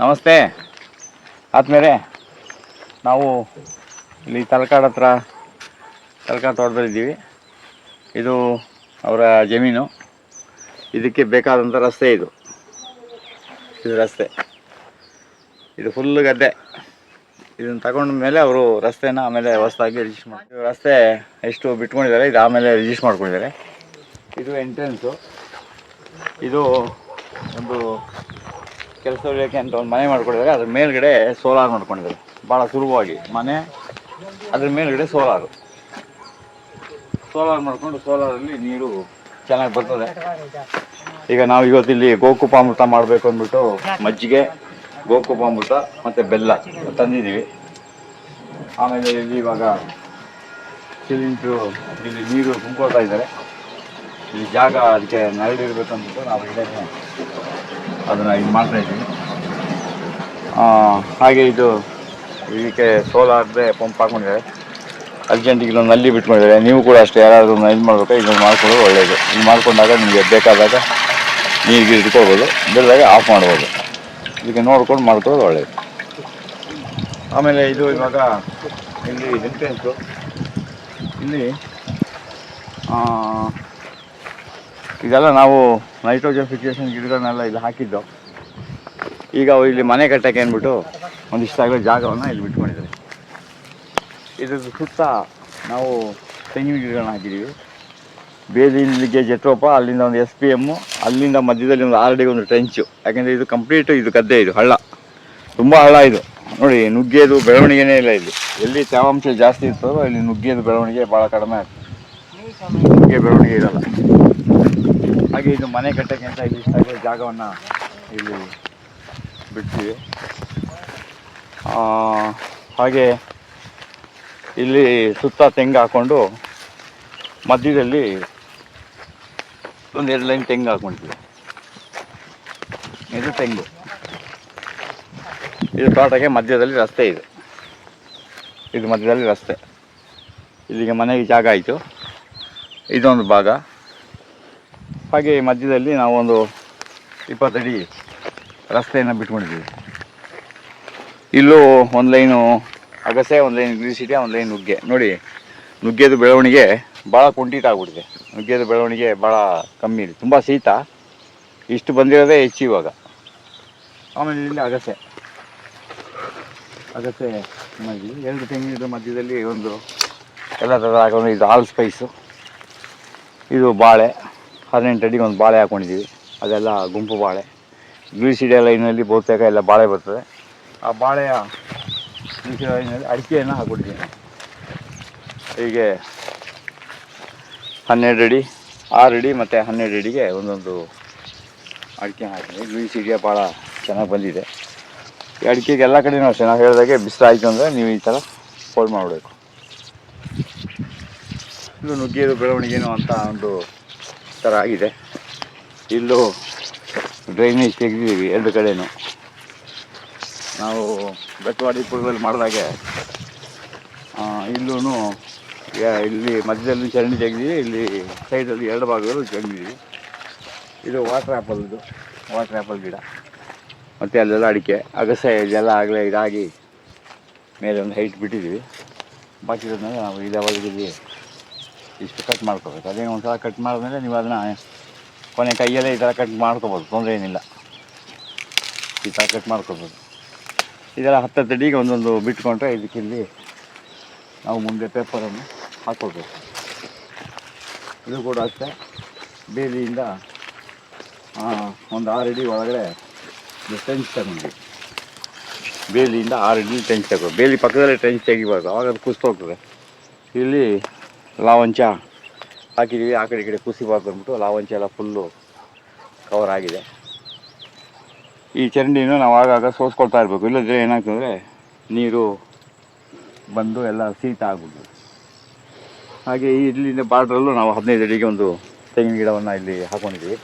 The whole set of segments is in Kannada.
ನಮಸ್ತೆ. ಆದ್ಮೇಲೆ ನಾವು ಇಲ್ಲಿ ತಲಕಾಡ ಹತ್ರ ತಲಕಾಡ ತೋಟದಲ್ಲಿದ್ದೀವಿ. ಇದು ಅವರ ಜಮೀನು. ಇದಕ್ಕೆ ಬೇಕಾದಂಥ ರಸ್ತೆ ಇದು. ಇದು ರಸ್ತೆ. ಇದು ಫುಲ್ ಗದ್ದೆ. ಇದನ್ನು ತಗೊಂಡ ಮೇಲೆ ಅವರು ರಸ್ತೆನ ಆಮೇಲೆ ಹೊಸದಾಗಿ ರಿಜಿಸ್ಟ್ ಮಾಡಿ ರಸ್ತೆ ಎಷ್ಟು ಬಿಟ್ಕೊಂಡಿದ್ದಾರೆ, ಇದು ಆಮೇಲೆ ರಿಜಿಸ್ಟ್ ಮಾಡ್ಕೊಂಡಿದ್ದಾರೆ. ಇದು ಎಂಟ್ರೆನ್ಸು ಇದು ಒಂದು ಕೆಲಸ ಉಳಿಯೋಕ್ಕೆ ಅಂತ ಒಂದು ಮನೆ ಮಾಡ್ಕೊಂಡಿದ್ದಾರೆ. ಅದ್ರ ಮೇಲ್ಗಡೆ ಸೋಲಾರ್ ಮಾಡ್ಕೊಂಡಿದ್ದಾರೆ. ಭಾಳ ಸುಲಭವಾಗಿ. ಮನೆ, ಅದ್ರ ಮೇಲ್ಗಡೆ ಸೋಲಾರು. ಸೋಲಾರ್ ಮಾಡಿಕೊಂಡು ಸೋಲಾರಲ್ಲಿ ನೀರು ಚೆನ್ನಾಗಿ ಬರ್ತದೆ. ಈಗ ನಾವು ಇವತ್ತಿಲ್ಲಿ ಗೋಕುಪಾಮೃತ ಮಾಡಬೇಕು ಅಂದ್ಬಿಟ್ಟು ಮಜ್ಜಿಗೆ, ಗೋಕುಪಾಮೃತ ಮತ್ತು ಬೆಲ್ಲ ತಂದಿದ್ದೀವಿ. ಆಮೇಲೆ ಇಲ್ಲಿ ಇವಾಗ ಸಿಲಿಂಡ್ರು, ಇಲ್ಲಿ ನೀರು ತುಂಬ್ಕೊಳ್ತಾ ಇದ್ದಾರೆ. ಇಲ್ಲಿ ಜಾಗ ಅದಕ್ಕೆ ನೆರಳಿರ್ಬೇಕು ಅಂದ್ಬಿಟ್ಟು ನಾವು ಇಲ್ಲೇ ಅದನ್ನು ಇದು ಮಾಡ್ತಾ ಇದ್ದೀವಿ ಆ, ಹಾಗೆ ಇದು ಇದಕ್ಕೆ ಸೋಲಾರ್ದೆ ಪಂಪ್ ಹಾಕೊಂಡಿದ್ದಾರೆ ಅರ್ಜೆಂಟಿಗೆ ಇಲ್ಲೊಂದು ನಲ್ಲಿ ಬಿಟ್ಕೊಂಡಿದ್ದಾರೆ. ನೀವು ಕೂಡ ಅಷ್ಟೇ ಯಾರಾದರೂ ಇದು ಮಾಡಬೇಕು ಇದನ್ನು ಮಾಡ್ಕೊಳ್ಳೋದು ಒಳ್ಳೆಯದು ಇದು ಮಾಡಿಕೊಂಡಾಗ ನಿಮಗೆ ಬೇಕಾದಾಗ ನೀರಿಗೆ ಇಟ್ಕೋಬೋದು. ಬೆಳೆದಾಗ ಆಫ್ ಮಾಡ್ಬೋದು. ಇದಕ್ಕೆ ನೋಡ್ಕೊಂಡು ಮಾಡ್ಕೊಳ್ಳೋದು ಒಳ್ಳೆಯದು ಆಮೇಲೆ ಇದು ಇವಾಗ ಇಲ್ಲಿ ಎಂಟ್ರೆನ್ಸು. ಇಲ್ಲಿ ಇದೆಲ್ಲ ನಾವು ನೈಟ್ರೋಜನ್ ಫಿಕ್ಸೇಷನ್ ಗಿಡಗಳನ್ನೆಲ್ಲ ಇಲ್ಲಿ ಹಾಕಿದ್ದು. ಈಗ ಇಲ್ಲಿ ಮನೆ ಕಟ್ಟಕ್ಕೆ ಅಂದ್ಬಿಟ್ಟು ಒಂದಿಷ್ಟು ಆಗಲೇ ಜಾಗವನ್ನು ಇಲ್ಲಿ ಬಿಟ್ಕೊಂಡಿದ್ದಾರೆ. ಇದ್ರ ಸುತ್ತ ನಾವು ತೆಂಗಿನ ಗಿಡಗಳನ್ನ ಹಾಕಿದ್ದೀವಿ. ಬೇಲಿಗೆ ಜೆಟ್ರೋಪ ಅಲ್ಲಿಂದ ಒಂದು ಎಸ್ ಪಿ ಎಮ್ಮು ಅಲ್ಲಿಂದ ಮಧ್ಯದಲ್ಲಿ ಒಂದು ಆರ್ ಡಿಗೆ ಒಂದು ಟ್ರೆಂಚು ಯಾಕೆಂದರೆ ಇದು ಕಂಪ್ಲೀಟ್ ಇದು ಗದ್ದೆ ಇದು, ಹಳ್ಳ. ತುಂಬ ಹಳ್ಳ ಇದು. ನೋಡಿ, ನುಗ್ಗೆದು ಬೆಳವಣಿಗೆನೇ ಇಲ್ಲ ಇಲ್ಲಿ. ಎಲ್ಲಿ ತೇವಾಂಶ ಜಾಸ್ತಿ ಇರ್ತದೋ, ಇಲ್ಲಿ ನುಗ್ಗೆದು ಬೆಳವಣಿಗೆ ಭಾಳ ಕಡಿಮೆ ಆಗ್ತದೆ ನುಗ್ಗೆ ಬೆಳವಣಿಗೆ ಇರಲ್ಲ. ಹಾಗೆ ಇದು ಮನೆ ಕಟ್ಟಕ್ಕೆ ಅಂತ ಇಲ್ಲಿ ಇಷ್ಟಾಗೋ ಜಾಗವನ್ನು ಇಲ್ಲಿ ಬಿಡ್ತೀವಿ. ಹಾಗೆ ಇಲ್ಲಿ ಸುತ್ತ ತೆಂಗು ಹಾಕ್ಕೊಂಡು ಮಧ್ಯದಲ್ಲಿ ಒಂದು ಎರಡು ಲೈನ್ ತೆಂಗು ಹಾಕ್ಕೊಂಡಿದ್ವಿ ಇದು ತೆಂಗು. ಇದು ತೋಟಕ್ಕೆ ಮಧ್ಯದಲ್ಲಿ ರಸ್ತೆ ಇದೆ. ಇದು ಮಧ್ಯದಲ್ಲಿ ರಸ್ತೆ. ಇಲ್ಲಿಗೆ ಮನೆಗೆ ಜಾಗ ಆಯಿತು. ಇದೊಂದು ಭಾಗ. ಹಾಗೆ ಮಧ್ಯದಲ್ಲಿ ನಾವೊಂದು ಇಪ್ಪತ್ತಡಿ ರಸ್ತೆಯನ್ನು ಬಿಟ್ಕೊಂಡಿದ್ದೀವಿ. ಇಲ್ಲೂ ಒಂದು ಲೈನು ಅಗಸೆ, ಒಂದು ಲೈನ್ ಗ್ರೀಸಿಟಿ ಒಂದು ಲೈನ್ ನುಗ್ಗೆ. ನೋಡಿ, ನುಗ್ಗೆದು ಬೆಳವಣಿಗೆ ಭಾಳ ಕುಂಠಿತ ಆಗ್ಬಿಟ್ಟಿದೆ. ನುಗ್ಗೆದು ಬೆಳವಣಿಗೆ ಭಾಳ ಕಮ್ಮಿ ಇದೆ. ತುಂಬ ಶೀತ. ಇಷ್ಟು ಬಂದಿರೋದೇ ಹೆಚ್ಚು ಇವಾಗ. ಆಮೇಲೆ ಇಲ್ಲಿ ಅಗಸೆ. ಅಗಸೆ ಎರಡು ತೆಂಗಿನ ಮಧ್ಯದಲ್ಲಿ ಒಂದು ಎಲ್ಲ ಥರ ಹಾಕೊಂಡು ಇದು ಆಲ್ ಸ್ಪೈಸು ಇದು ಬಾಳೆ. ಹದಿನೆಂಟು ಅಡಿಗೆ ಒಂದು ಬಾಳೆ ಹಾಕೊಂಡಿದ್ದೀವಿ. ಅದೆಲ್ಲ ಗುಂಪು ಬಾಳೆ. ಗ್ರೀಸಿಡಿಯ ಲೈನಲ್ಲಿ ಬಹುತೇಕ ಎಲ್ಲ ಬಾಳೆ ಬರ್ತದೆ. ಆ ಬಾಳೆಯ ಗ್ರೀಸಿಡಿಯ ಲೈನಲ್ಲಿ ಅಡಿಕೆಯನ್ನು ಹಾಕ್ಬಿಟ್ಟಿದ್ದೀನಿ. ಹೀಗೆ ಹನ್ನೆರಡು ಅಡಿ, ಆರು ಅಡಿ ಮತ್ತು ಹನ್ನೆರಡು ಅಡಿಗೆ ಒಂದೊಂದು ಅಡಿಕೆ ಹಾಕಿದೆ ಬೀಳ್ಸಿಡಿಯ ಭಾಳ ಚೆನ್ನಾಗಿ ಬಂದಿದೆ. ಈ ಅಡಿಕೆಗೆ ಎಲ್ಲ ಕಡೆನೂ ನಾವು ಹೇಳಿದಾಗೆ ಬಿಸಿಲಾಯಿತು ಅಂದರೆ ನೀವು ಈ ಥರ ಫೋಲ್ಡ್ ಮಾಡಬೇಕು. ಇದು ನುಗ್ಗಿಯದು ಬೆಳವಣಿಗೆನೋ ಅಂತ ಒಂದು ಥರ ಆಗಿದೆ. ಇಲ್ಲೂ ಡ್ರೈನೇಜ್ ತೆಗೆದಿದ್ದೀವಿ ಎರಡು ಕಡೆಯೂ ನಾವು ಬೆಟ್ಟವಾಡಿ ಪುರದಲ್ಲಿ ಮಾಡಿದಾಗೆ ಇಲ್ಲೂ ಇಲ್ಲಿ ಮಧ್ಯದಲ್ಲಿ ಚರಂಡಿ ತೆಗೆದಿವಿ ಇಲ್ಲಿ ಸೈಡಲ್ಲಿ ಎರಡು ಭಾಗದಲ್ಲೂ ತೆಗೆದಿದ್ದೀವಿ. ಇದು ವಾಟರ್ ಆ್ಯಪಲ್ದು ವಾಟರ್ ಆ್ಯಪಲ್ ಗಿಡ. ಮತ್ತು ಅಲ್ಲೆಲ್ಲ ಅಡಿಕೆ, ಅಗಸೆ ಇದೆಲ್ಲ ಆಗಲೇ ಇದಾಗಿ ಮೇಲೆ ಒಂದು ಹೈಟ್ ಬಿಟ್ಟಿದ್ದೀವಿ. ಬಾಕಿ ನಾವು ಇದಾವಲ್ಲಿ ಇಷ್ಟು ಕಟ್ ಮಾಡ್ಕೋಬೇಕು. ಅದೇ ಒಂದು ಸಲ ಕಟ್ ಮಾಡಿದ್ಮೇಲೆ ನೀವು ಅದನ್ನು ಕೊನೆ ಕೈಯಲ್ಲೇ ಈ ಥರ ಕಟ್ ಮಾಡ್ಕೋಬೋದು, ತೊಂದರೆ ಏನಿಲ್ಲ. ಈ ಥರ ಕಟ್ ಮಾಡ್ಕೋಬೋದು. ಇದೆಲ್ಲ ಹತ್ತತ್ತು ಅಡಿಗೆ ಒಂದೊಂದು ಬಿಟ್ಕೊಂಡ್ರೆ ಇದಕ್ಕೆ ಇಲ್ಲಿ ನಾವು ಮುಂದೆ ಪೇಪರನ್ನು ಹಾಕ್ಕೊಳ್ಬೇಕು ಇದು ಕೂಡ ಅಷ್ಟೇ. ಬೇಲಿಯಿಂದ ಒಂದು ಆರು ಅಡಿ ಒಳಗಡೆ ಟೆನ್ಸ್ ತಗೊಂಡ್ವಿ. ಬೇಲಿಯಿಂದ ಆರು ಅಡಿ ಟೆನ್ಸ್ ತಗೋ ಬೇಲಿ ಪಕ್ಕದಲ್ಲೇ ಟೆಂಚ್ ತೆಗಿಬಾರ್ದು. ಆವಾಗ ಅದು ಕುಸ್ತೋಗ್ತದೆ ಇಲ್ಲಿ ಲಾವಂಚ ಹಾಕಿದ್ದೀವಿ ಆ ಕಡೆ ಈ ಕಡೆ ಕುಸಿಬಾರ್ದು ಅಂದ್ಬಿಟ್ಟು ಲಾವಂಚ ಎಲ್ಲ ಫುಲ್ಲು ಕವರ್ ಆಗಿದೆ. ಈ ಚರಂಡಿನ ನಾವು ಆಗಾಗ ಸೋಸ್ಕೊಳ್ತಾ ಇರಬೇಕು. ಇಲ್ಲದ್ರೆ ಏನಾಗ್ತದೆ, ನೀರು ಬಂದು ಎಲ್ಲ ಶೀತ ಆಗ್ಬಿಡ್ತದೆ. ಹಾಗೆ ಈ ಇಲ್ಲಿಂದ ಬಾರ್ಡ್ರಲ್ಲೂ ನಾವು ಹದಿನೈದು ಅಡಿಗೆ ಒಂದು ತೆಂಗಿನ ಗಿಡವನ್ನು ಇಲ್ಲಿ ಹಾಕೊಂಡಿದ್ದೀವಿ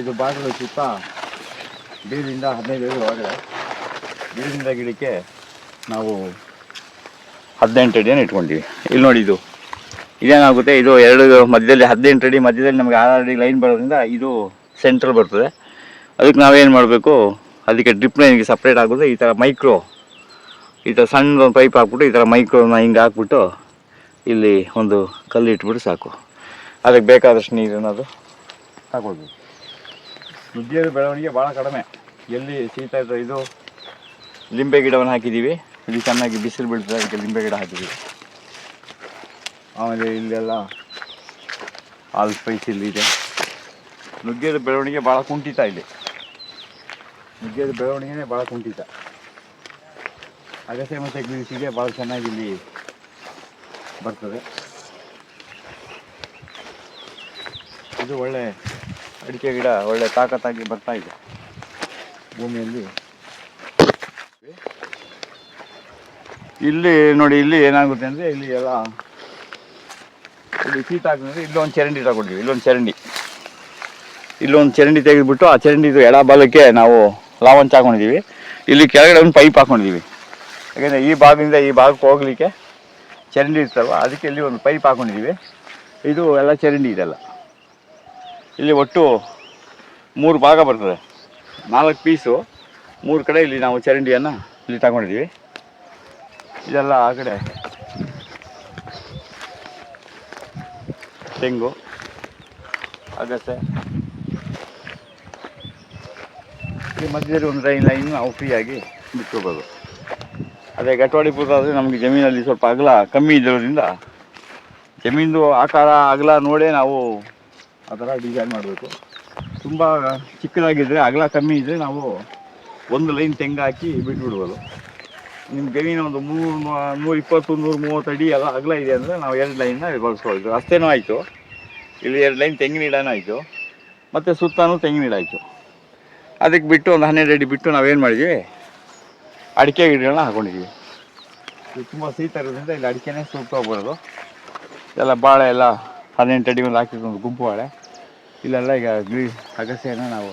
ಇದು ಬಾರ್ಡ್ರ ಸುತ್ತ ಬೀರಿಂದ ಹದಿನೈದು ಅಡಿ ಒಳಗಡೆ ಬೀರಿಂದ ಗಿಡಕ್ಕೆ ನಾವು ಹದಿನೆಂಟು ಅಡಿಯನ್ನು ಇಟ್ಕೊಂಡಿವಿ. ಇಲ್ಲಿ ನೋಡಿ ಇದು. ಇದೇನಾಗುತ್ತೆ, ಇದು ಎರಡು ಮಧ್ಯದಲ್ಲಿ, ಹದಿನೆಂಟು ಅಡಿ ಮಧ್ಯದಲ್ಲಿ ನಮಗೆ ಆರು ಅಡಿ ಲೈನ್ ಬರೋದ್ರಿಂದ ಇದು ಸೆಂಟ್ರಲ್ ಬರ್ತದೆ. ಅದಕ್ಕೆ ನಾವೇನು ಮಾಡಬೇಕು, ಅದಕ್ಕೆ ಡ್ರಿಪ್ ಲೈನ್ಗೆ ಸಪ್ರೇಟ್ ಆಗೋದು, ಈ ಥರ ಮೈಕ್ರೋ ಈ ಥರ ಸಣ್ಣ ಪೈಪ್ ಹಾಕ್ಬಿಟ್ಟು ಈ ಥರ ಮೈಕ್ರೋನ ಹಿಂಗೆ ಹಾಕ್ಬಿಟ್ಟು ಇಲ್ಲಿ ಒಂದು ಕಲ್ಲು ಇಟ್ಬಿಟ್ಟು ಸಾಕು. ಅದಕ್ಕೆ ಬೇಕಾದಷ್ಟು ನೀರನ್ನು ಅದು ಹಾಕೊಳ್ಬೇಕು ನುಗ್ಗಿಯದ ಬೆಳವಣಿಗೆ ಭಾಳ ಕಡಿಮೆ. ಎಲ್ಲಿ ಶೀತ ಇದು ಲಿಂಬೆ ಗಿಡವನ್ನು ಹಾಕಿದ್ದೀವಿ. ಇಲ್ಲಿ ಚೆನ್ನಾಗಿ ಬಿಸಿಲು ಬೀಳ್ತದೆ, ಅದಕ್ಕೆ ಲಿಂಬೆ ಗಿಡ ಹಾಕಿದ್ವಿ. ಆಮೇಲೆ ಇಲ್ಲೆಲ್ಲ ಆಲ್ ಸ್ಪೈಸ್ ಇಲ್ಲಿ ಇದೆ. ನುಗ್ಗೆದ ಬೆಳವಣಿಗೆ ಭಾಳ ಕುಂಠಿತ ಇಲ್ಲಿ. ನುಗ್ಗೆದ ಬೆಳವಣಿಗೆನೇ ಭಾಳ ಕುಂಠಿತ. ಅಗಸೆ ಮತ್ತು ಗಿಳಿಸಿಗೆ ಭಾಳ ಚೆನ್ನಾಗಿ ಇಲ್ಲಿ ಬರ್ತದೆ. ಇದು ಒಳ್ಳೆ ಅಡಿಕೆ ಗಿಡ, ಒಳ್ಳೆ ತಾಕತ್ತಾಗಿ ಬರ್ತಾ ಇದೆ ಭೂಮಿಯಲ್ಲಿ. ಇಲ್ಲಿ ನೋಡಿ, ಇಲ್ಲಿ ಏನಾಗುತ್ತೆ ಅಂದರೆ ಇಲ್ಲಿ ಎಲ್ಲ ಇಲ್ಲಿ ಶೀತ ಹಾಕಿದ್ರೆ ಇಲ್ಲೊಂದು ಚರಂಡಿ ತಗೊಂಡಿವಿ, ಇಲ್ಲೊಂದು ಚರಂಡಿ. ಇಲ್ಲೊಂದು ಚರಂಡಿ ತೆಗೆದುಬಿಟ್ಟು ಆ ಚರಂಡಿದು ಎಡ ಬಾಲಕ್ಕೆ ನಾವು ಲಾವಂಚ್ ಹಾಕೊಂಡಿದ್ದೀವಿ ಇಲ್ಲಿ ಕೆಳಗಡೆ ಒಂದು ಪೈಪ್ ಹಾಕೊಂಡಿದ್ದೀವಿ ಯಾಕೆಂದರೆ ಈ ಭಾಗದಿಂದ ಈ ಭಾಗಕ್ಕೆ ಹೋಗಲಿಕ್ಕೆ ಚರಂಡಿ ಇರ್ತಲ್ವ ಅದಕ್ಕೆ ಇಲ್ಲಿ ಒಂದು ಪೈಪ್ ಹಾಕೊಂಡಿದ್ದೀವಿ ಇದು ಎಲ್ಲ ಚರಂಡಿ ಇದೆಲ್ಲ. ಇಲ್ಲಿ ಒಟ್ಟು ಮೂರು ಭಾಗ ಬರ್ತದೆ. ನಾಲ್ಕು ಪೀಸು. ಮೂರು ಕಡೆ ಇಲ್ಲಿ ನಾವು ಚರಂಡಿಯನ್ನು ಇಲ್ಲಿ ತಗೊಂಡಿದ್ದೀವಿ ಇದೆಲ್ಲ ಆ ಕಡೆ. ತೆಂಗು, ಅಗಸೆ. ಈ ಮಧ್ಯದಲ್ಲಿ ಒಂದು ಲೈನ್ ಲೈನ್ ನಾವು ಫ್ರೀಯಾಗಿ ಬಿಟ್ಕೋಬೋದು. ಅದೇ ಗಟ್ವಾಡಿಪುರ ಆದರೆ ನಮಗೆ ಜಮೀನಲ್ಲಿ ಸ್ವಲ್ಪ ಅಗಲ ಕಮ್ಮಿ ಇದ್ದಿರೋದ್ರಿಂದ ಜಮೀನು ಆಕಾರ, ಅಗಲ ನೋಡೇ ನಾವು ಆ ಥರ ಡಿಸೈನ್ ಮಾಡಬೇಕು. ತುಂಬ ಚಿಕ್ಕದಾಗಿದ್ದರೆ ಅಗಲ ಕಮ್ಮಿ ಇದ್ದರೆ ನಾವು ಒಂದು ಲೈನ್ ತೆಂಗು ಹಾಕಿ ಬಿಟ್ಬಿಡ್ಬೋದು. ನಿಮ್ಮ ಗವಿನ ಒಂದು ಮೂರು ನೂರ ಇಪ್ಪತ್ತು ನೂರ ಮೂವತ್ತು ಅಡಿ ಎಲ್ಲ ಅಗಲ ಇದೆ ಅಂದರೆ ನಾವು ಎರಡು ಲೈನ್ನ ಬಳಸ್ಕೊಳ್ತೀವಿ. ರಸ್ತೆನೂ ಆಯಿತು. ಇಲ್ಲಿ ಎರಡು ಲೈನ್ ತೆಂಗಿನ ಗಿಡನೂ ಆಯಿತು. ಮತ್ತು ಸುತ್ತಾನು ತೆಂಗಿನ ಗಿಡ ಆಯಿತು. ಅದಕ್ಕೆ ಬಿಟ್ಟು ಒಂದು ಹನ್ನೆರಡು ಅಡಿ ಬಿಟ್ಟು ನಾವೇನು ಮಾಡಿದ್ವಿ? ಅಡಿಕೆ ಗಿಡಗಳನ್ನ ಹಾಕೊಂಡಿದ್ವಿ. ಇದು ತುಂಬ ಶೀತ ಇರೋದ್ರಿಂದ ಇಲ್ಲಿ ಅಡಿಕೆನೇ ಬರೋದು ಎಲ್ಲ ಬಾಳೆ ಎಲ್ಲ ಹದಿನೆಂಟು ಅಡಿ ಒಂದು ಹಾಕಿದ್ರು ಒಂದು ಗುಂಪು ಬಾಳೆ. ಇಲ್ಲೆಲ್ಲ ಈಗ ಗ್ರೀ ಅಗಸೆಯನ್ನು ನಾವು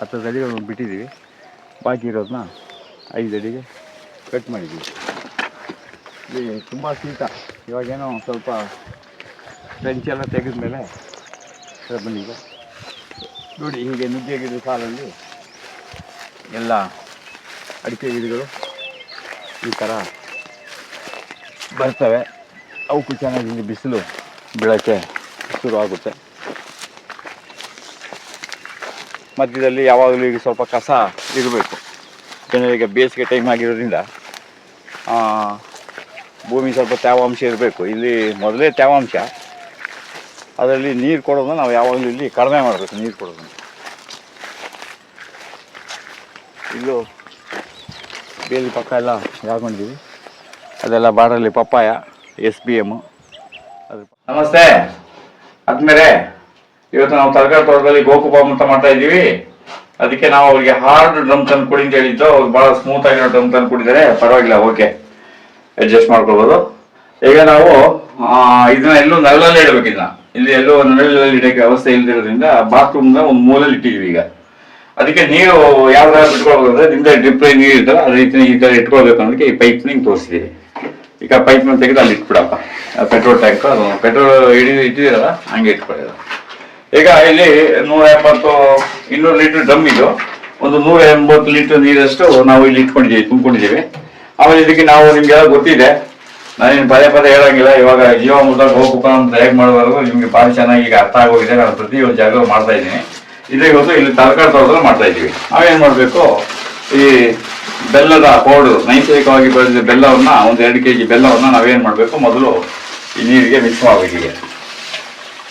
ಹತ್ತು ಅಡಿ ಒಂದು ಬಿಟ್ಟಿದ್ದೀವಿ. ಬಾಕಿ ಇರೋದನ್ನ ಐದು ಅಡಿಗೆ. ಕಟ್ ಮಾಡಿದ್ದೀವಿ ಇಲ್ಲಿ ತುಂಬ ಶೀತ. ಇವಾಗೇನೋ ಸ್ವಲ್ಪ ಬೆಂಚೆಲ್ಲ ತೆಗೆದ ಮೇಲೆ ಬಂದಿದೆ ನೋಡಿ, ಹೀಗೆ ನುಗ್ಗೆ ಗಿಡ ಸಾಲಲ್ಲಿ ಎಲ್ಲ ಅಡಿಕೆ ಗಿಡಗಳು ಈ ಥರ ಬರ್ತವೆ. ಅವಕ್ಕೂ ಚೆನ್ನಾಗಿ ಇಲ್ಲಿ ಬಿಸಿಲು ಬೀಳೋಕ್ಕೆ ಶುರು ಆಗುತ್ತೆ ಮಧ್ಯದಲ್ಲಿ ಯಾವಾಗಲೂ ಈಗ ಸ್ವಲ್ಪ ಕಸ ಇರಬೇಕು. ಜನರಿಗೆ ಬೇಸಿಗೆ ಟೈಮ್ ಆಗಿರೋದ್ರಿಂದ ಭೂಮಿ ಸ್ವಲ್ಪ ತೇವಾಂಶ ಇರಬೇಕು. ಇಲ್ಲಿ ಮೊದಲೇ ತೇವಾಂಶ ಅದರಲ್ಲಿ ನೀರು ಕೊಡೋದನ್ನ ನಾವು ಯಾವಾಗಲೂ ಇಲ್ಲಿ ಕಡಿಮೆ ಮಾಡಬೇಕು, ನೀರು ಕೊಡೋದನ್ನು. ಇಲ್ಲೂ ಬೇಲಿ ಪಕ್ಕ ಎಲ್ಲ ಹಾಕೊಂಡಿದ್ದೀವಿ ಅದೆಲ್ಲ ಬಾಡಲ್ಲಿ ಪಪ್ಪಾಯ, ಎಸ್ ಬಿ ಎಂ. ಅದು ನಮಸ್ತೆ. ಆದ್ಮೇಲೆ ಇವತ್ತು ನಾವು ತರಕಾರಿ ತೋಟದಲ್ಲಿ ಗೋಕುಪಾಮ್ ಅಂತ ಮಾಡ್ತಾ ಇದ್ದೀವಿ. ಅದಕ್ಕೆ ನಾವು ಅವ್ರಿಗೆ ಹಾರ್ಡ್ ಡ್ರಮ್ ತಂದು ಕೊಡಿ ಅಂತ ಹೇಳಿದ್ದು, ಅವ್ರು ಭಾಳ ಸ್ಮೂತ್ ಆಗಿರೋ ಡ್ರಮ್ ತಂದು ಕೊಟ್ಟಿದ್ದಾರೆ. ಪರವಾಗಿಲ್ಲ ಓಕೆ ಅಡ್ಜಸ್ಟ್ ಮಾಡ್ಕೊಳ್ಬೋದು. ಈಗ ನಾವು ಇದನ್ನ ಎಲ್ಲೂ ನೆಲಲ್ಲೇ ಇಡಬೇಕು ಇದನ್ನ ಇಲ್ಲಿ ಎಲ್ಲೂ ನೆಲದಲ್ಲಿ ಇಡೋಕೆ ವ್ಯವಸ್ಥೆ ಇಲ್ದಿರೋದ್ರಿಂದ ಬಾತ್ರೂಮ್ನ ಒಂದು ಮೂಲೆಯಲ್ಲಿ ಇಟ್ಟಿದ್ದೀವಿ ಈಗ. ಅದಕ್ಕೆ ನೀರು ಯಾವ್ದಾದ್ರು ಬಿಟ್ಕೊಳ್ಬೇಕು ನಿಮ್ದೆ ಡ್ರಿಪ್ ನೀರು ಇರ್ತಾರೆ ಅದೇ ರೀತಿ ಈ ತರ ಇಟ್ಕೊಳ್ಬೇಕು ಅನ್ನೋದಕ್ಕೆ ಈ ಪೈಪ್ ನಿಂಗೆ ತೋರಿಸಿದೀವಿ ಈಗ ಪೈಪ್ ತೆಗೆದು ಅಲ್ಲಿ ಇಟ್ಬಿಡಪ್ಪ. ಪೆಟ್ರೋಲ್ ಟ್ಯಾಂಕ್ ಅದು ಪೆಟ್ರೋಲ್ ಹಿಡಿದು ಇಟ್ಟಿದ್ದೀರಲ್ಲ, ಹಂಗೆ ಇಟ್ಕೊಳ್ಳೋದು. ಈಗ ಇಲ್ಲಿ ನೂರ ಎಂಬತ್ತು, ಇನ್ನೂರು ಲೀಟರ್ ಡ್ರಮ್ ಇದು. ಒಂದು ನೂರ ಎಂಬತ್ತು ಲೀಟರ್ ನೀರಷ್ಟು ನಾವು ಇಲ್ಲಿ ಇಟ್ಕೊಂಡಿದ್ದೀವಿ, ತುಂಬಿಕೊಂಡಿದ್ದೀವಿ. ಆಮೇಲೆ ಇದಕ್ಕೆ ನಾವು ನಿಮ್ಗೆಲ್ಲ ಗೊತ್ತಿದೆ. ನಾನೇನು ಪದೇ ಪದೇ ಹೇಳಂಗಿಲ್ಲ. ಇವಾಗ ಜೀವ ಜೀವಾಮೃತ ಹೋಗ್ಬೇಕು ಅಂತ ಹೇಗೆ ಮಾಡುವಾಗ ನಿಮಗೆ ಭಾಳ ಚೆನ್ನಾಗಿ ಈಗ ಅರ್ಥ ಆಗೋಗಿದೆ. ನಾನು ಪ್ರತಿಯೊಂದು ಜಾಗ ಮಾಡ್ತಾ ಇದ್ದೀನಿ. ಇದೇ ಗೊತ್ತು ಇಲ್ಲಿ ತರಕಾರಿ ತೋಟದಲ್ಲಿ ಮಾಡ್ತಾ ಇದ್ದೀವಿ. ನಾವೇನು ಮಾಡಬೇಕು? ಈ ಬೆಲ್ಲದ ಪೌಡರ್ ನೈಸರ್ಗಿಕವಾಗಿ ಬೆಳೆದ ಬೆಲ್ಲವನ್ನು, ಒಂದು ಎರಡು ಕೆ ಜಿ ಬೆಲ್ಲವನ್ನು ನಾವೇನು ಮಾಡಬೇಕು? ಮೊದಲು ಈ ನೀರಿಗೆ ಮಿಕ್ಸ್ ಮಾಡ್ಬೇಕು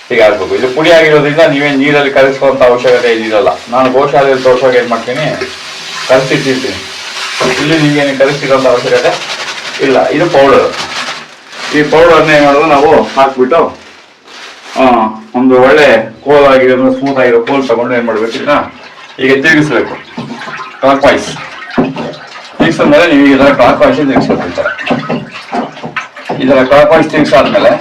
ಹೀಗೆ ಹೀಗೆ ಆಗ್ಬೇಕು. ಇದು ಪುಡಿ ಆಗಿರೋದ್ರಿಂದ ನೀವೇನು ನೀರಲ್ಲಿ ಕಲಿಸುವಂತ ಅವಶ್ಯಕತೆ ಇದಿರಲ್ಲ ನಾನು ಗೋಶಾಲೆಯಲ್ಲಿ ತೋರ್ಸೋಕೆ ಏನ್ ಮಾಡ್ತೀನಿ? ಕಲಿಸಿಟ್ಟಿರ್ತೀನಿ ಇಲ್ಲಿ ನಿಮ್ಗೇನು ಕಲಿಸಿರೋಂಥ ಅವಶ್ಯಕತೆ ಇಲ್ಲ. ಇದು ಪೌಡರ್ ಈ ಪೌಡರ್ನ ಏನು ಮಾಡೋದು ನಾವು ಹಾಕ್ಬಿಟ್ಟು ಒಂದು ಒಳ್ಳೆ ಕೋಲ್ ಆಗಿರೋ ಸ್ಮೂತ್ ಆಗಿರೋ ಕೋಲ್ ತಗೊಂಡು ಏನ್ ಮಾಡ್ಬೇಕು ಇದನ್ನ ಈಗ ತಿರುಗಿಸ್ಬೇಕು. ಕ್ಲಾಕ್ ವೈಸ್ ತಿರುಗಿಸಿದ್ಮೇಲೆ ನೀವು ಇದರ ಕ್ಲಾಕ್ ವೈಸ್ ತಿರುಗಿಸ್ಬೇಕು ಇದರ ಕ್ಲಾಕ್ ವೈಸ್ ತಿರುಗಿಸಾದ್ಮೇಲೆ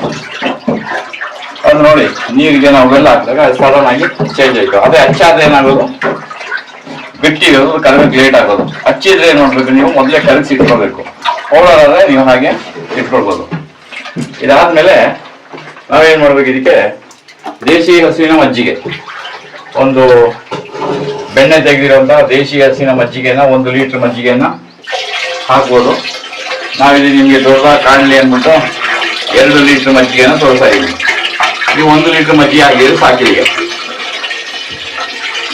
ಅದು ನೋಡಿ, ನೀರಿಗೆ ನಾವು ಬೆಲ್ಲ ಹಾಕಿದಾಗ ಅದು ಸಡನ್ ಆಗಿ ಚೇಂಜ್ ಆಯ್ತು. ಅದೇ ಹಚ್ಚಾದ್ರೆ ಏನಾಗೋದು? ಗಟ್ಟಿ ಇರೋದು ಕರಗಕ್ಕೆ ಲೇಟ್ ಆಗೋದು. ಹಚ್ಚಿದ್ರೆ ಏನು ಮಾಡ್ಬೇಕು ನೀವು? ಮೊದಲೇ ಕರಗಿಸಿ ಇಟ್ಕೋಬೇಕು. ಹೋಗೋದಾದ್ರೆ ನೀವು ಹಾಗೆ ಇಟ್ಕೊಳ್ಬೋದು. ಇದಾದ್ಮೇಲೆ ನಾವೇನು ಮಾಡ್ಬೇಕು ಇದಕ್ಕೆ? ದೇಶಿ ಹಸುವಿನ ಮಜ್ಜಿಗೆ. ಒಂದು ಬೆಣ್ಣೆ ತೆಗೆದಿರುವಂತಹ ದೇಶಿ ಹಸುವಿನ ಮಜ್ಜಿಗೆನ ಒಂದು ಲೀಟ್ರ್ ಮಜ್ಜಿಗೆನ ಹಾಕ್ಬೋದು. ನಾವಿಲ್ಲಿ ನಿಮಗೆ ದೊಡ್ಡ ಕಾಣಲಿ ಅಂದ್ಬಿಟ್ಟು ಎರಡು ಲೀಟ್ರ್ ಮಜ್ಜಿಗೆನ ತೋರಿಸ್ತಾ ಇದ್ದೀವಿ ನೀವು ಒಂದು ಲೀಟರ್ ಮಜ್ಜಿಗೆ ಹಾಕಿದ್ರೆ ಸಾಕಿದೆ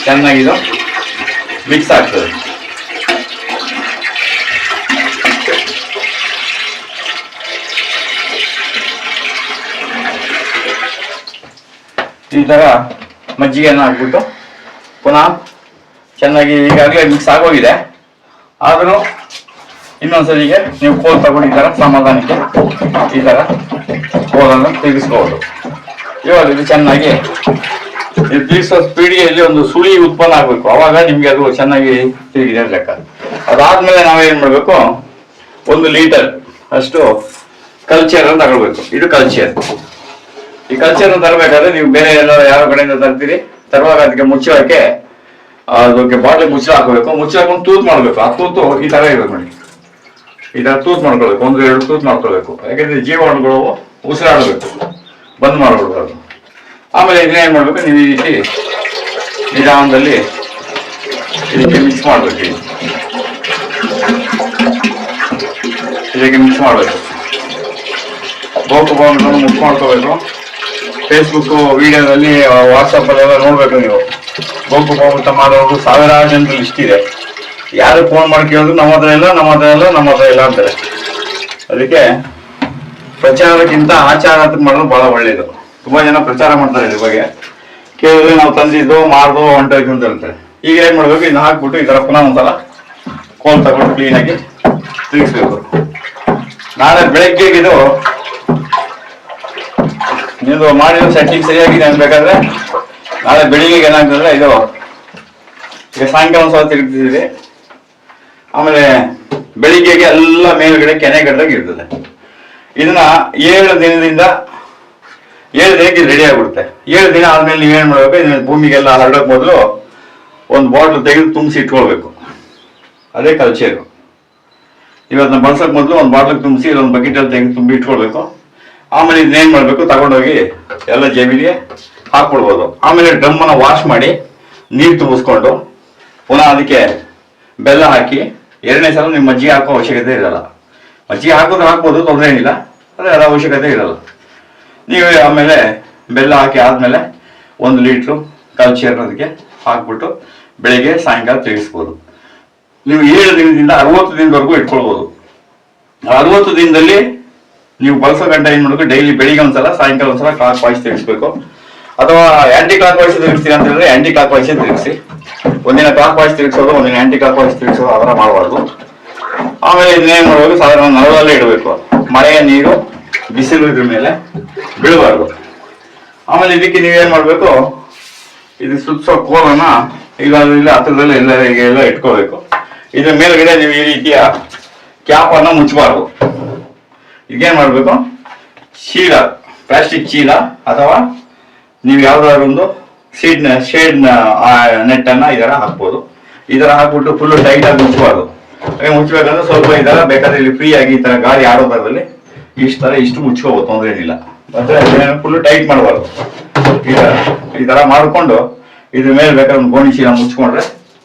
ಚೆನ್ನಾಗಿದು ಮಿಕ್ಸ್ ಆಗ್ತದೆ. ಈ ತರ ಮಜ್ಜಿಗೆಯನ್ನು ಹಾಕ್ಬಿಟ್ಟು ಪುನಃ ಚೆನ್ನಾಗಿ ಈಗಾಗಲೇ ಮಿಕ್ಸ್ ಆಗೋಗಿದೆ. ಆದರೂ ಇನ್ನೊಂದ್ಸಲಿಗೆ ನೀವು ಕೋಲ್ ತಗೊಂಡು ಈ ಥರ ಸಮಾಧಾನಕ್ಕೆ ಈ ಥರ ಕೋಲನ್ನು ತಿರುಗಿಸ್ಬೋದು ಇವಾಗ ಇದು ಚೆನ್ನಾಗಿ ಇದು ಬೀಸೋ ಸ್ಪೀಡ್ಗೆ ಇಲ್ಲಿ ಒಂದು ಸುಳಿ ಉತ್ಪನ್ನ ಆಗಬೇಕು. ಅವಾಗ ನಿಮಗೆ ಅದು ಚೆನ್ನಾಗಿ ತಿರುಗಿದೆ ಲೆಕ್ಕ. ಅದಾದ್ಮೇಲೆ ನಾವೇನ್ ಮಾಡಬೇಕು? ಒಂದು ಲೀಟರ್ ಅಷ್ಟು ಕಲ್ಚರ್ ಅನ್ನು ತಗೊಳ್ಬೇಕು. ಇದು ಕಲ್ಚರ್. ಈ ಕಲ್ಚರ್ ತರಬೇಕಾದ್ರೆ ನೀವು ಬೇರೆ ಎಲ್ಲ ಯಾವ ಕಡೆಯಿಂದ ತರ್ತೀರಿ. ತರುವಾಗ ಅದಕ್ಕೆ ಮುಚ್ಚೋಕ್ಕೆ ಅದಕ್ಕೆ ಬಾಟ್ಲಿ ಮುಚ್ಚಳ ಹಾಕಬೇಕು. ಮುಚ್ಚಿ ಹಾಕೊಂಡು ತೂತ್ ಮಾಡ್ಬೇಕು. ಆ ತೂತು ಈ ತರ ಇರಬೇಕು ನೋಡಿ. ಈ ತರ ತೂತ್ ಮಾಡ್ಕೊಳ್ಬೇಕು. ಒಂದು, ಎರಡು ತೂತ್ ಮಾಡ್ಕೊಳ್ಬೇಕು. ಯಾಕಂದ್ರೆ ಜೀವಾಣುಗಳು ಉಸಿರಾಡಬೇಕು. ಬಂದ್ ಮಾಡ್ಬಿಡ್ಬಾರ್ದು ಆಮೇಲೆ ಇದನ್ನ ಏನ್ ಮಾಡ್ಬೇಕು? ನೀವು ಈ ರೀತಿ ನಿಧಾನದಲ್ಲಿ ಇದಕ್ಕೆ ಮಿಕ್ಸ್ ಮಾಡಬೇಕು ಇದು. ಇದಕ್ಕೆ ಮಿಕ್ಸ್ ಮಾಡಬೇಕು. ಬೋಕು ಮಿಕ್ಸ್ ಮಾಡ್ಕೋಬೇಕು. ಫೇಸ್ಬುಕ್ ವಿಡಿಯೋದಲ್ಲಿ ವಾಟ್ಸಪ್ ಅಲ್ಲೆಲ್ಲ ನೋಡ್ಬೇಕು ನೀವು. ಗೋಪು ಅಂತ ಮಾಡೋದು ಸಾವಿರಾರು ಜನರು ಲಿಸ್ಟ್ ಇದೆ. ಯಾರು ಫೋನ್ ಮಾಡಿ ಕೇಳಿದ್ರು ನಮ್ಮ ಹತ್ರ ಇಲ್ಲ, ನಮ್ಮ ಹತ್ರ ಇಲ್ಲ, ನಮ್ಮ ಹತ್ರ ಇಲ್ಲ ಅಂತಾರೆ. ಅದಕ್ಕೆ ಪ್ರಚಾರಕ್ಕಿಂತ ಆಚಾರ ಮಾಡೋದು ಬಹಳ ಒಳ್ಳೇದು. ತುಂಬಾ ಜನ ಪ್ರಚಾರ ಮಾಡ್ತಾರೆ ಇದ್ರ ಬಗ್ಗೆ. ಕೇಳಿದ್ರೆ ನಾವು ತಂದಿದ್ದು ಮಾಡ್ದು ಹೊಂಟೋಯ್ತು ಅಂತ ಹೇಳ್ತಾರೆ. ಈಗ ಏನ್ ಮಾಡ್ಬೇಕು? ಇದನ್ನ ಹಾಕ್ಬಿಟ್ಟು ಈ ತರ ಪುನಃ ಒಂದ್ಸಲ ಕೋಲ್ ತಗೊಂಡು ಕ್ಲೀನ್ ಆಗಿ ತಿರುಗಿಸ್ಬೇಕು. ನಾಳೆ ಬೆಳಗ್ಗೆ ಇದು ನೀವು ಮಾಡಿರೋ ಸೆಟ್ಟಿಂಗ್ ಸರಿಯಾಗಿದೆ ಅನ್ಬೇಕಾದ್ರೆ ನಾಳೆ ಬೆಳಿಗ್ಗೆ ಏನಾಗ್ತದೆ ಇದು? ಈಗ ಸಾಯಂಕಾಲ ಒಂದ್ಸಲ ತಿರುಗ್ತಿದ್ದೀವಿ. ಆಮೇಲೆ ಬೆಳಿಗ್ಗೆಗೆ ಎಲ್ಲ ಮೇಲ್ಗಡೆ ಕೆನೆ ಗಡ್ಡಾಗಿ ಇರ್ತದೆ. ಇದನ್ನ ಏಳು ದಿನದಿಂದ ಏಳು ದಿನಕ್ಕೆ ರೆಡಿ ಆಗ್ಬಿಡುತ್ತೆ. ಏಳು ದಿನ ಆದ್ಮೇಲೆ ನೀವೇನು ಮಾಡಬೇಕು? ಇದನ್ನ ಭೂಮಿಗೆಲ್ಲ ಹರಡೋಕೆ ಮೊದಲು ಒಂದು ಬಾಟ್ಲ್ ತೆಗೆದು ತುಂಬಿಸಿ ಇಟ್ಕೊಳ್ಬೇಕು. ಅದೇ ಕಲ್ಚರ್ ಇವತ್ತನ್ನ ಬಳಸಕ್ ಮೊದಲು ಒಂದು ಬಾಟ್ಲ್ ತುಂಬಿಸಿ ಒಂದು ಬಕೆಟ್ ಅಲ್ಲಿ ತೆಗೆದು ತುಂಬಿ ಇಟ್ಕೊಳ್ಬೇಕು. ಆಮೇಲೆ ಇದನ್ನೇನು ಮಾಡಬೇಕು? ತಗೊಂಡೋಗಿ ಎಲ್ಲ ಜಮೀನಿಗೆ ಹಾಕ್ಬಿಡ್ಬೋದು ಆಮೇಲೆ ಡ್ರಮ್ಮನ್ನು ವಾಶ್ ಮಾಡಿ ನೀರು ತುಂಬಿಸ್ಕೊಂಡು ಪುನಃ ಅದಕ್ಕೆ ಬೆಲ್ಲ ಹಾಕಿ ಎರಡನೇ ಸಲ ನಿಮ್ಮ ಮಜ್ಜಿಗೆ ಹಾಕೋ ಅವಶ್ಯಕತೆ ಇರಲ್ಲ. ಮಜ್ಜಿಗೆ ಹಾಕೋದು ಹಾಕ್ಬೋದು, ತೊಂದರೆ ಏನಿಲ್ಲ. ಆದರೆ ಅದರ ಅವಶ್ಯಕತೆ ಇರಲ್ಲ. ನೀವು ಆಮೇಲೆ ಬೆಲ್ಲ ಹಾಕಿ ಆದಮೇಲೆ ಒಂದು ಲೀಟ್ರು ಕಲ್ಚರ್ ಅದಕ್ಕೆ ಹಾಕ್ಬಿಟ್ಟು ಬೆಳಿಗ್ಗೆ ಸಾಯಂಕಾಲ ತೆಗೆಸ್ಬೋದು. ನೀವು ಏಳು ದಿನದಿಂದ ಅರವತ್ತು ದಿನದವರೆಗೂ ಇಟ್ಕೊಳ್ಬೋದು. ಅರವತ್ತು ದಿನದಲ್ಲಿ ನೀವು ಬಳಸೋ ಗಂಟೆ ಏನು ಮಾಡಬೇಕು ಡೈಲಿ ಬೆಳಿಗ್ಗೆ ಒಂದ್ಸಲ, ಸಾಯಂಕಾಲ ಒಂದ್ಸಲ ಕ್ಲಾಕ್ ವಾಯ್ಸ್ ತೆಗೆಸ್ಬೇಕು. ಅಥವಾ ಆ್ಯಂಟಿ ಕ್ಲಾಕ್ ವಾಯ್ಸ್ ತಿರುಗಿಸ್ತೀರಾ ಅಂತ ಹೇಳಿದ್ರೆ ಆಂಟಿ ಕ್ಲಾಕ್ ವಾಯ್ಸೇ ತಿರುಗಿಸಿ ಒಂದಿನ ಕ್ಲಾಕ್ ವಾಯ್ಸ್ ತಿರುಗಿಸೋದು ಒಂದಿನ ಆ್ಯಂಟಿ ಕ್ಲಾಕ್ ವಾಯ್ಸ್ ತಿರುಗಿಸೋದು ಆ ಥರ ಮಾಡಬಾರ್ದು. ಆಮೇಲೆ ಇದನ್ನೇನ್ ಮಾಡಬೇಕು? ಸಾಧಾರಣ ನೆಲದಲ್ಲೇ ಇಡಬೇಕು. ಮಳೆಯ ನೀರು ಬಿಸಿಲು ಇದ್ರ ಮೇಲೆ ಬೀಳಬಾರ್ದು. ಆಮೇಲೆ ಇದಕ್ಕೆ ನೀವೇನ್ ಮಾಡ್ಬೇಕು? ಇದು ಸುತ್ತೋ ಕೋಲನ್ನ ಇಲ್ಲ ಹತ್ತಿರದಲ್ಲಿ ಎಲ್ಲ ಎಲ್ಲ ಇಟ್ಕೋಬೇಕು. ಇದ್ರ ಮೇಲ್ಗಡೆ ನೀವು ಈ ರೀತಿಯ ಕ್ಯಾಪ್ ಅನ್ನ ಮುಚ್ಚಬಾರ್ದು. ಈಗೇನ್ ಮಾಡ್ಬೇಕು? ಚೀಲ ಪ್ಲಾಸ್ಟಿಕ್ ಚೀಲ ಅಥವಾ ನೀವು ಯಾವ್ದಾದ್ರು ಒಂದು ಸೀಡ್ ಶೇಡ್ ನೆಟ್ ಅನ್ನ ಇದರ ಹಾಕ್ಬೋದು. ಇದರ ಹಾಕ್ಬಿಟ್ಟು ಫುಲ್ ಟೈಟ್ ಆಗಿ ಮುಚ್ಚಬಾರ್ದು. ಹಾಗೆ ಮುಚ್ಚಬೇಕಂದ್ರೆ ಸ್ವಲ್ಪ ಇದರ ಬೇಕಾದ್ರೆ ಇಲ್ಲಿ ಫ್ರೀ ಆಗಿ ಈ ತರ ಗಾಳಿ ಆಡೋ ಬರದಲ್ಲಿ ಇಷ್ಟು ತರ ಇಷ್ಟು ಮುಚ್ಕೋಬೋದು ತೊಂದರೆ ಏನಿಲ್ಲ ಮತ್ತೆ ಫುಲ್ ಟೈಟ್ ಮಾಡಬಾರ್ದು. ಈ ತರ ಈ ತರ ಮಾಡ್ಕೊಂಡು ಇದ್ರ ಮೇಲೆ ಬೇಕಾದ್ರೆ ಒಂದು ಗೋಣಿ ಚೀಲ ಮುಚ್ಕೊಂಡ್ರೆ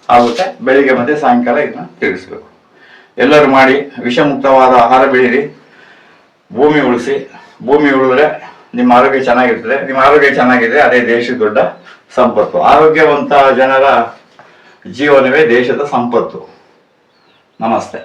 ಆಗುತ್ತೆ. ಬೆಳಿಗ್ಗೆ ಮತ್ತೆ ಸಾಯಂಕಾಲ ಇದನ್ನ ತಿರುಗಿಸ್ಬೇಕು. ಎಲ್ಲರೂ ಮಾಡಿ ವಿಷಮುಕ್ತವಾದ ಆಹಾರ ಬೆಳೀರಿ. ಭೂಮಿ ಉಳಿಸಿ. ಭೂಮಿ ಉಳಿದ್ರೆ ನಿಮ್ಮ ಆರೋಗ್ಯ ಚೆನ್ನಾಗಿರ್ತದೆ. ನಿಮ್ಮ ಆರೋಗ್ಯ ಚೆನ್ನಾಗಿದ್ರೆ ಅದೇ ದೇಶದ ದೊಡ್ಡ ಸಂಪತ್ತು. ಆರೋಗ್ಯವಂತ ಜನರ ಜೀವನವೇ ದೇಶದ ಸಂಪತ್ತು. ನಮಸ್ತೆ